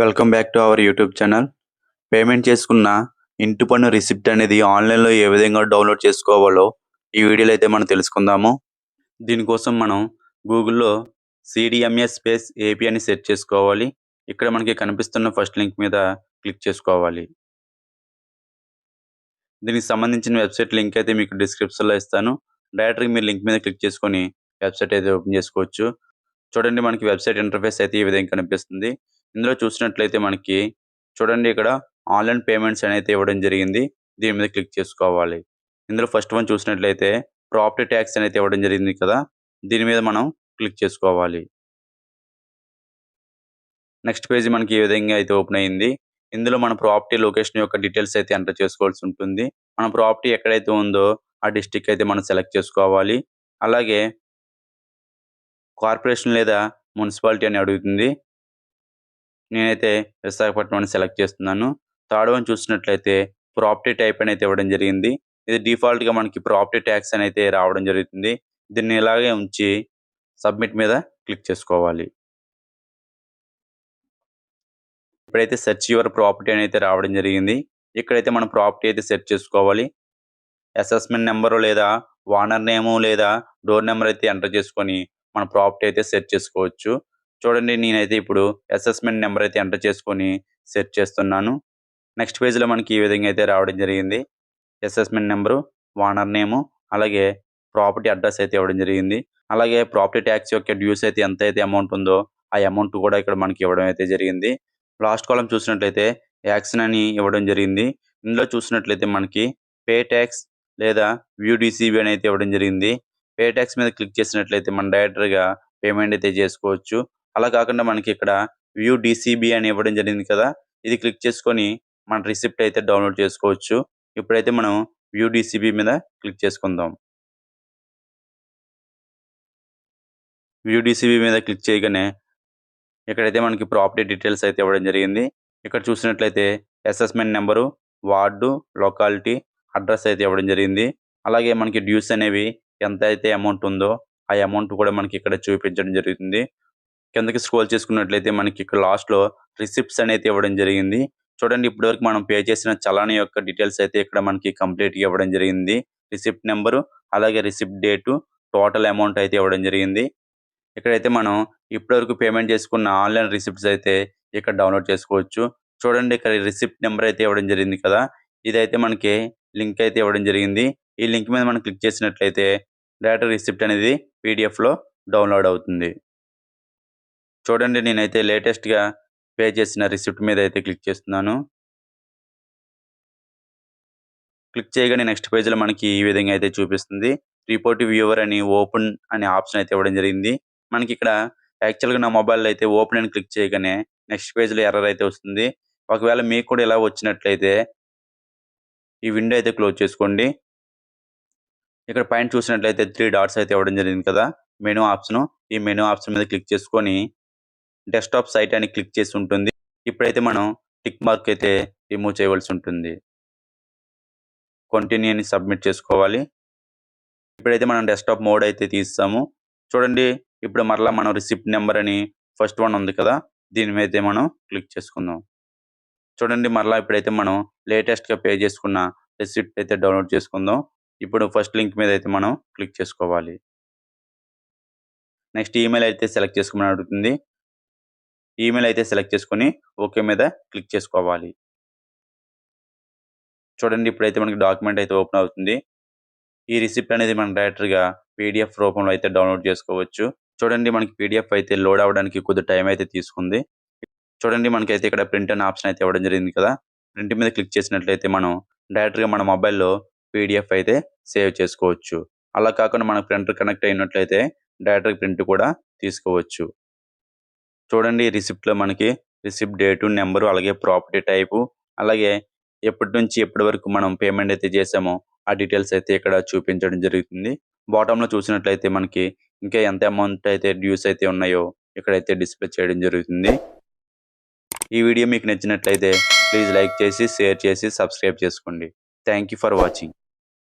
Welcome back to our YouTube channel payment చేసుకున్న ఇంటి పన్ను రిసిప్ట్ అనేది ఆన్లైన్లో ఏ విధంగా డౌన్లోడ్ చేసుకోవాలో ఈ వీడియోలో అయితే మనం తెలుసుకుందాము. దీనికోసం మనం గూగుల్లో సిడిఎంఏ స్పేస్ ఏపీ అని సెర్చ్ చేసుకోవాలి. ఇక్కడ మనకి కనిపిస్తున్న ఫస్ట్ లింక్ మీద క్లిక్ చేసుకోవాలి. దీనికి సంబంధించిన వెబ్సైట్ లింక్ అయితే మీకు డిస్క్రిప్షన్లో ఇస్తాను. డైరెక్ట్గా మీరు లింక్ మీద క్లిక్ చేసుకొని వెబ్సైట్ అయితే ఓపెన్ చేసుకోవచ్చు. చూడండి మనకి వెబ్సైట్ ఇంటర్ఫేస్ అయితే ఈ విధంగా కనిపిస్తుంది. ఇందులో చూసినట్లయితే మనకి చూడండి ఇక్కడ ఆన్లైన్ పేమెంట్స్ అనేది ఇవ్వడం జరిగింది. దీని మీద క్లిక్ చేసుకోవాలి. ఇందులో ఫస్ట్ వన్ చూసినట్లయితే ప్రాపర్టీ ట్యాక్స్ అనేది ఇవ్వడం జరిగింది కదా. దీని మీద మనం క్లిక్ చేసుకోవాలి. నెక్స్ట్ పేజ్ మనకి ఈ విధంగా అయితే ఓపెన్ అయింది. ఇందులో మన ప్రాపర్టీ లొకేషన్ యొక్క డీటెయిల్స్ అయితే ఎంటర్ చేసుకోవాల్సి ఉంటుంది. మన ప్రాపర్టీ ఎక్కడైతే ఉందో ఆ డిస్టిక్ అయితే మనం సెలెక్ట్ చేసుకోవాలి. అలాగే కార్పొరేషన్ లేదా మున్సిపాలిటీ అని అడుగుతుంది. నేనైతే విశాఖపట్నం అని సెలెక్ట్ చేస్తున్నాను. థర్డ్ వన్ చూసినట్లయితే ప్రాపర్టీ టైప్ అని అయితే ఇవ్వడం జరిగింది. ఇది డిఫాల్ట్గా మనకి ప్రాపర్టీ ట్యాక్స్ అని అయితే రావడం జరుగుతుంది. దీన్ని ఇలాగే ఉంచి సబ్మిట్ మీద క్లిక్ చేసుకోవాలి. ఇప్పుడైతే సెర్చ్ యువర్ ప్రాపర్టీ అని అయితే రావడం జరిగింది. ఇక్కడైతే మనం ప్రాపర్టీ అయితే సెర్చ్ చేసుకోవాలి. అసెస్మెంట్ నెంబరు లేదా ఓనర్ నేము లేదా డోర్ నెంబర్ అయితే ఎంటర్ చేసుకొని మన ప్రాపర్టీ అయితే సెర్చ్ చేసుకోవచ్చు. చూడండి నేనైతే ఇప్పుడు అసెస్మెంట్ నెంబర్ అయితే ఎంటర్ చేసుకొని సెర్చ్ చేస్తున్నాను. నెక్స్ట్ పేజ్లో మనకి ఈ విధంగా అయితే రావడం జరిగింది. అసెస్మెంట్ నెంబరు వానర్ నేము అలాగే ప్రాపర్టీ అడ్రస్ అయితే ఇవ్వడం జరిగింది. అలాగే ప్రాపర్టీ ట్యాక్స్ యొక్క డ్యూస్ అయితే ఎంత అయితే అమౌంట్ ఉందో ఆ అమౌంట్ కూడా ఇక్కడ మనకి ఇవ్వడం అయితే జరిగింది. లాస్ట్ కాలం చూసినట్లయితే యాక్షన్ అని ఇవ్వడం జరిగింది. ఇందులో చూసినట్లయితే మనకి పే ట్యాక్స్ లేదా వ్యూ డిసిబి అని అయితే ఇవ్వడం జరిగింది. పే ట్యాక్స్ మీద క్లిక్ చేసినట్లయితే మన డైరెక్టర్గా పేమెంట్ అయితే చేసుకోవచ్చు. అలా కాకుండా మనకి ఇక్కడ వ్యూ డిసిబి అని ఇవ్వడం జరిగింది కదా ఇది క్లిక్ చేసుకొని మన రిసిప్ట్ అయితే డౌన్లోడ్ చేసుకోవచ్చు. ఇప్పుడైతే మనం వ్యూ డిసిబి మీద క్లిక్ చేసుకుందాం. వ్యూ డిసిబి మీద క్లిక్ చేయగానే ఇక్కడైతే మనకి ప్రాపర్టీ డీటెయిల్స్ అయితే ఇవ్వడం జరిగింది. ఇక్కడ చూసినట్లయితే assessment number ward locality address అయితే ఇవ్వడం జరిగింది. అలాగే మనకి డ్యూస్ అనేవి ఎంత అయితే అమౌంట్ ఉందో ఆ అమౌంట్ కూడా మనకి ఇక్కడ చూపించడం జరుగుతుంది కిందకి స్క్రోల్ చేసుకున్నట్లయితే మనకి ఇక్కడ లాస్ట్లో రిసిప్ట్స్ అనేది ఇవ్వడం జరిగింది. చూడండి ఇప్పటివరకు మనం పే చేసిన చలాన్ యొక్క డీటెయిల్స్ అయితే ఇక్కడ మనకి కంప్లీట్గా ఇవ్వడం జరిగింది. రిసిప్ట్ నెంబరు అలాగే రిసిప్ట్ డేటు టోటల్ అమౌంట్ అయితే ఇవ్వడం జరిగింది. ఇక్కడైతే మనం ఇప్పటివరకు పేమెంట్ చేసుకున్న ఆన్లైన్ రిసిప్ట్స్ అయితే ఇక్కడ డౌన్లోడ్ చేసుకోవచ్చు. చూడండి ఇక్కడ రిసిప్ట్ నెంబర్ అయితే ఇవ్వడం జరిగింది కదా. ఇదైతే మనకి లింక్ అయితే ఇవ్వడం జరిగింది. ఈ లింక్ మీద మనం క్లిక్ చేసినట్లయితే డైరెక్ట్ రిసిప్ట్ అనేది పీడిఎఫ్లో డౌన్లోడ్ అవుతుంది. చూడండి నేనైతే లేటెస్ట్గా పే చేసిన రిసిప్ట్ మీద అయితే క్లిక్ చేస్తున్నాను. క్లిక్ చేయగానే నెక్స్ట్ పేజ్లో మనకి ఈ విధంగా అయితే చూపిస్తుంది. రిపోర్ట్ వ్యూవర్ అని ఓపెన్ అనే ఆప్షన్ అయితే ఇవ్వడం జరిగింది. మనకి ఇక్కడ యాక్చువల్గా నా మొబైల్ అయితే ఓపెన్ అని క్లిక్ చేయగానే నెక్స్ట్ పేజ్లో ఎర్రర్ అయితే వస్తుంది. ఒకవేళ మీకు కూడా ఇలా వచ్చినట్లయితే ఈ విండో అయితే క్లోజ్ చేసుకోండి. ఇక్కడ పైన చూసినట్లయితే త్రీ డాట్స్ అయితే ఇవ్వడం జరిగింది కదా మెనూ ఆప్షన్. ఈ మెనూ ఆప్షన్ మీద క్లిక్ చేసుకొని డెస్క్టాప్ సైట్ అని క్లిక్ చేసి ఉంటుంది. ఇప్పుడైతే మనం టిక్ మార్క్ అయితే రిమూవ్ చేయవలసి ఉంటుంది. కంటిన్యూ అని సబ్మిట్ చేసుకోవాలి. ఇప్పుడైతే మనం డెస్క్టాప్ మోడ్ అయితే తీస్తాము. చూడండి ఇప్పుడు మరలా మనం రిసిప్ట్ నెంబర్ అని ఫస్ట్ వన్ ఉంది కదా దీని మీద అయితే మనం క్లిక్ చేసుకుందాం. చూడండి మరలా ఇప్పుడైతే మనం లేటెస్ట్గా పే చేసుకున్న రిసిప్ట్ అయితే డౌన్లోడ్ చేసుకుందాం. ఇప్పుడు ఫస్ట్ లింక్ మీద అయితే మనం క్లిక్ చేసుకోవాలి. నెక్స్ట్ ఈమెయిల్ అయితే సెలెక్ట్ చేసుకోమని అడుగుతుంది. ఈమెయిల్ అయితే సెలెక్ట్ చేసుకొని ఓకే మీద క్లిక్ చేసుకోవాలి. చూడండి ఇప్పుడైతే మనకి డాక్యుమెంట్ అయితే ఓపెన్ అవుతుంది. ఈ రిసిప్ట్ అనేది మనం డైరెక్ట్గా పీడిఎఫ్ రూపంలో అయితే డౌన్లోడ్ చేసుకోవచ్చు. చూడండి మనకి పీడిఎఫ్ అయితే లోడ్ అవ్వడానికి కొద్ది టైం అయితే తీసుకుంది. చూడండి మనకైతే ఇక్కడ ప్రింట్ అనే ఆప్షన్ అయితే ఇవ్వడం జరిగింది కదా. ప్రింట్ మీద క్లిక్ చేసినట్లయితే మనం డైరెక్ట్గా మన మొబైల్లో పీడిఎఫ్ అయితే సేవ్ చేసుకోవచ్చు. అలా కాకుండా మన ప్రింటర్ కనెక్ట్ అయినట్లయితే డైరెక్ట్గా ప్రింట్ కూడా తీసుకోవచ్చు. చూడండి రిసిప్ట్లో మనకి రిసిప్ట్ డేటు నెంబరు అలాగే ప్రాపర్టీ టైపు అలాగే ఎప్పటి నుంచి ఎప్పటి వరకు మనం పేమెంట్ అయితే చేసామో ఆ డీటెయిల్స్ అయితే ఇక్కడ చూపించడం జరుగుతుంది. బాటమ్లో చూసినట్లయితే మనకి ఇంకా ఎంత అమౌంట్ అయితే డ్యూస్ అయితే ఉన్నాయో ఇక్కడైతే డిస్ప్లే చేయడం జరుగుతుంది. ఈ వీడియో మీకు నచ్చినట్లయితే ప్లీజ్ లైక్ చేసి షేర్ చేసి సబ్స్క్రైబ్ చేసుకోండి. Thank for watching.